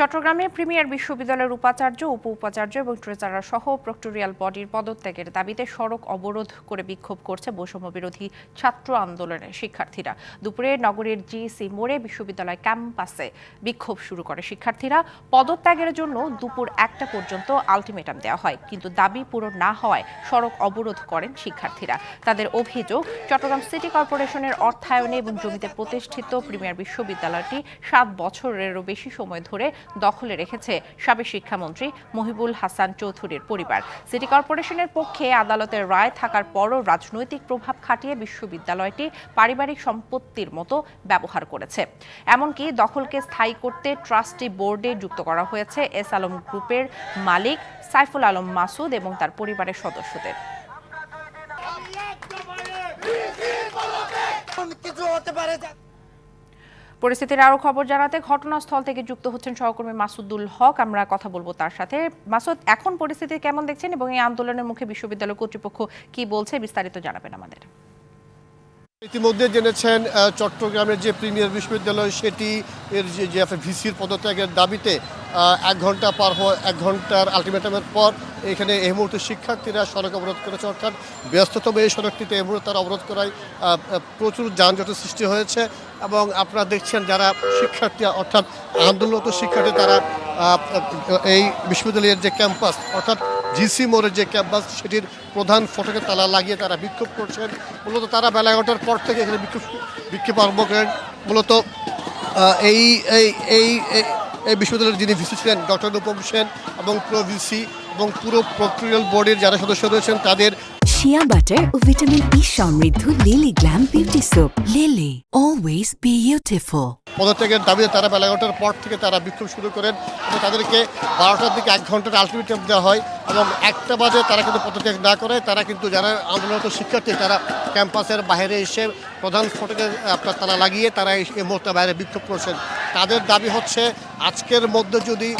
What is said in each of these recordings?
চট্টগ্রামে প্রিমিয়ার বিশ্ববিদ্যালয়ের উপাচার্য উপ উপাচার্য এবং ট্রেজারার সহ প্রক্টোরিয়াল বডির পদত্যাগের দাবিতে সড়ক অবরোধ করে বিক্ষোভ করছে বৈষম্য বিরোধী ছাত্র আন্দোলনের শিক্ষার্থীরা। দুপুরে নগরীর জিসি মোড়ে বিশ্ববিদ্যালয় ক্যাম্পাসে বিক্ষোভ শুরু করে শিক্ষার্থীরা। পদত্যাগের জন্য দুপুর একটা পর্যন্ত আলটিমেটাম দেওয়া হয়, কিন্তু দাবি পূরণ না হওয়ায় সড়ক অবরোধ করেন শিক্ষার্থীরা। তাদের অভিযোগ, চট্টগ্রাম সিটি কর্পোরেশনের অর্থায়নে এবং জমিতে প্রতিষ্ঠিত প্রিমিয়ার বিশ্ববিদ্যালয়টি সাত বছরেরও বেশি সময় ধরে দখলে রেখেছে সাবেক শিক্ষামন্ত্রী মহিবুল হাসান চৌধুরীর পরিবার। সিটি কর্পোরেশনের পক্ষে আদালতের রায় থাকার পরও রাজনৈতিক প্রভাব খাটিয়ে বিশ্ববিদ্যালয়টি পারিবারিক সম্পত্তির মতো ব্যবহার করেছে। এমনকি দখলকে স্থায়ী করতে ট্রাস্টি বোর্ডে যুক্ত করা হয়েছে এস আলম গ্রুপের মালিক সাইফুল আলম মাসুদ এবং তার পরিবারের সদস্যদের। কিছু হতে পারে পরিস্থিতির আরও খবর জানাতে ঘটনাস্থল থেকে যুক্ত হচ্ছেন সহকর্মী মাসুদুল হক। আমরা কথা বলব তার সাথে। মাসুদ, এখন পরিস্থিতি কেমন দেখছেন এবং এই আন্দোলনের মুখে বিশ্ববিদ্যালয় কর্তৃপক্ষ কি বলছে বিস্তারিত জানাবেন আমাদের। ইতিমধ্যে জেনেছেন চট্টগ্রামের যে প্রিমিয়ার বিশ্ববিদ্যালয় সেটি এর যে ভিসির পদত্যাগের দাবিতে এক ঘণ্টা পার হওয়া, এক ঘণ্টার আলটিমেটামের পর এখানে এই মুহূর্তে শিক্ষার্থীরা সড়ক অবরোধ করেছে, অর্থাৎ ব্যস্ততম এই সড়কটিতে এই মুহূর্তে তারা অবরোধ করায় প্রচুর যানজটের সৃষ্টি হয়েছে এবং আপনারা দেখছেন যারা শিক্ষার্থী, অর্থাৎ আন্দোলনরত শিক্ষার্থী, তারা এই বিশ্ববিদ্যালয়ের যে ক্যাম্পাস, অর্থাৎ জিসি মোড়ের যে ক্যাম্পাস, সেটির প্রধান ফটকে তালা লাগিয়ে তারা বিক্ষোভ করছেন। মূলত তারা বেলা এগারোটার পর থেকে এখানে বিক্ষোভ বিক্ষোভ আরম্ভ করেন। মূলত এই এই এই, এই- বিশ্ববিদ্যালয়ের যিনি ভিসি ছিলেন, ডক্টর অনুপম সেন এবং প্রো ভিসি এবং পুরো প্রক্রিয়াল বোর্ডের যারা সদস্য রয়েছেন, তাদের শিয়া বাটার ও ভিটামিন ই সমৃদ্ধ Lily glam beauty soap Lily always beautiful পদত্যাগের দাবিতে তারা বেলা এগারোটার পর থেকে তারা বিক্ষোভ শুরু করেন এবং তাদেরকে বারোটার দিকে এক ঘণ্টার আলটিমেটাম দেওয়া হয় এবং একটা বাজে তারা কিন্তু পদত্যাগ না করে, তারা কিন্তু যারা আন্দোলনরত শিক্ষার্থী তারা ক্যাম্পাসের বাইরে এসে প্রধান ফটকে আপনার তারা লাগিয়ে তারা এই মুহূর্তে বাইরে বিক্ষোভ করছেন। তাদের দাবি হচ্ছে আজকের মধ্যে যদি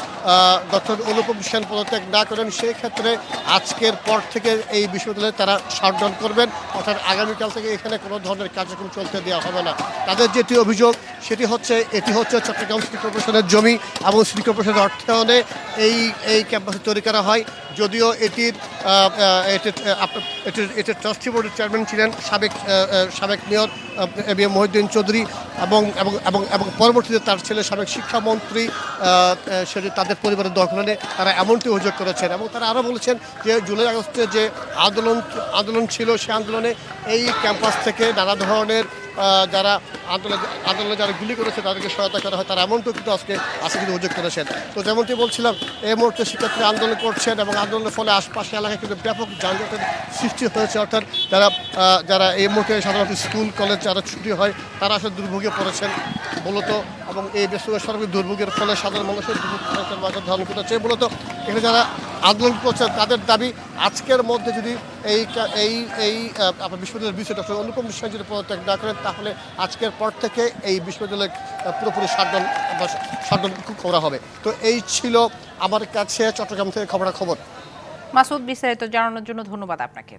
ডক্টর অনুপম সেন পদত্যাগ না করেন সেই ক্ষেত্রে আজকের পর থেকে এই বিশ্ববিদ্যালয়ে তারা শাটডাউন করবেন। অর্থাৎ আগামীকাল থেকে এখানে কোনো ধরনের কার্যক্রম চলতে দেওয়া হবে না। তাদের যেটি অভিযোগ, সেটি হচ্ছে, এটি হচ্ছে চট্টগ্রাম সিটি কর্পোরেশনের জমি এবং সিটি কর্পোরেশনের অর্থায়নে এই এই ক্যাম্পাসে তৈরি করা হয়। যদিও এটির এটির এটির ট্রাস্টি বোর্ডের চেয়ারম্যান ছিলেন সাবেক সাবেক mayor A B M Mohiuddin Chowdhury এবং এবং এবং পরবর্তীতে তার ছেলে সাবেক শিক্ষামন্ত্রী আহ, সেটা তাদের পরিবারের দখলে তারা এমনটি অভিযোগ করেছেন এবং তারা আরও বলেছেন যে জুলাই আগস্টে যে আন্দোলন আন্দোলন ছিল সে আন্দোলনে এই ক্যাম্পাস থেকে নানা ধরনের যারা আন্দোলন আন্দোলনে যারা গুলি করেছে, তাদেরকে সহায়তা করা হয়। তারা এমনটিও কিন্তু আজকে আজকে কিন্তু অভিযোগ করেছেন তো যেমনটি বলছিলাম এই মুহূর্তে শিক্ষার্থীরা আন্দোলন করছেন এবং আন্দোলনের ফলে আশপাশে এলাকায় কিন্তু ব্যাপক যানজটের সৃষ্টি হয়েছে। অর্থাৎ যারা যারা এই মুহূর্তে সাধারণত স্কুল, কলেজ, যারা ছুটি হয়, তারা আসলে দুর্ভোগে পড়েছেন মূলত এবং এই ব্যস্ততা সর্বিক দুর্ভোগের ফলে সাধারণ মানুষের দুর্ভোগ ধারণ করেছে মূলত এখানে যারা আন্দোলন করছেন তাদের দাবি আজকের মধ্যে যদি এই এই এই আপনার বিশ্ববিদ্যালয়ের বিষয় ডক্টর অনুপম বিশ্বাস যদি পদত্যাগ না করেন, তাহলে আজকের পর থেকে এই বিশ্ববিদ্যালয় পুরোপুরি শাটডাউন শাটডাউন করা হবে। তো এই ছিল আমার কাছে চট্টগ্রাম থেকে খবরা খবর মাসুদ বিস্তারিত জানানোর জন্য ধন্যবাদ আপনাকে।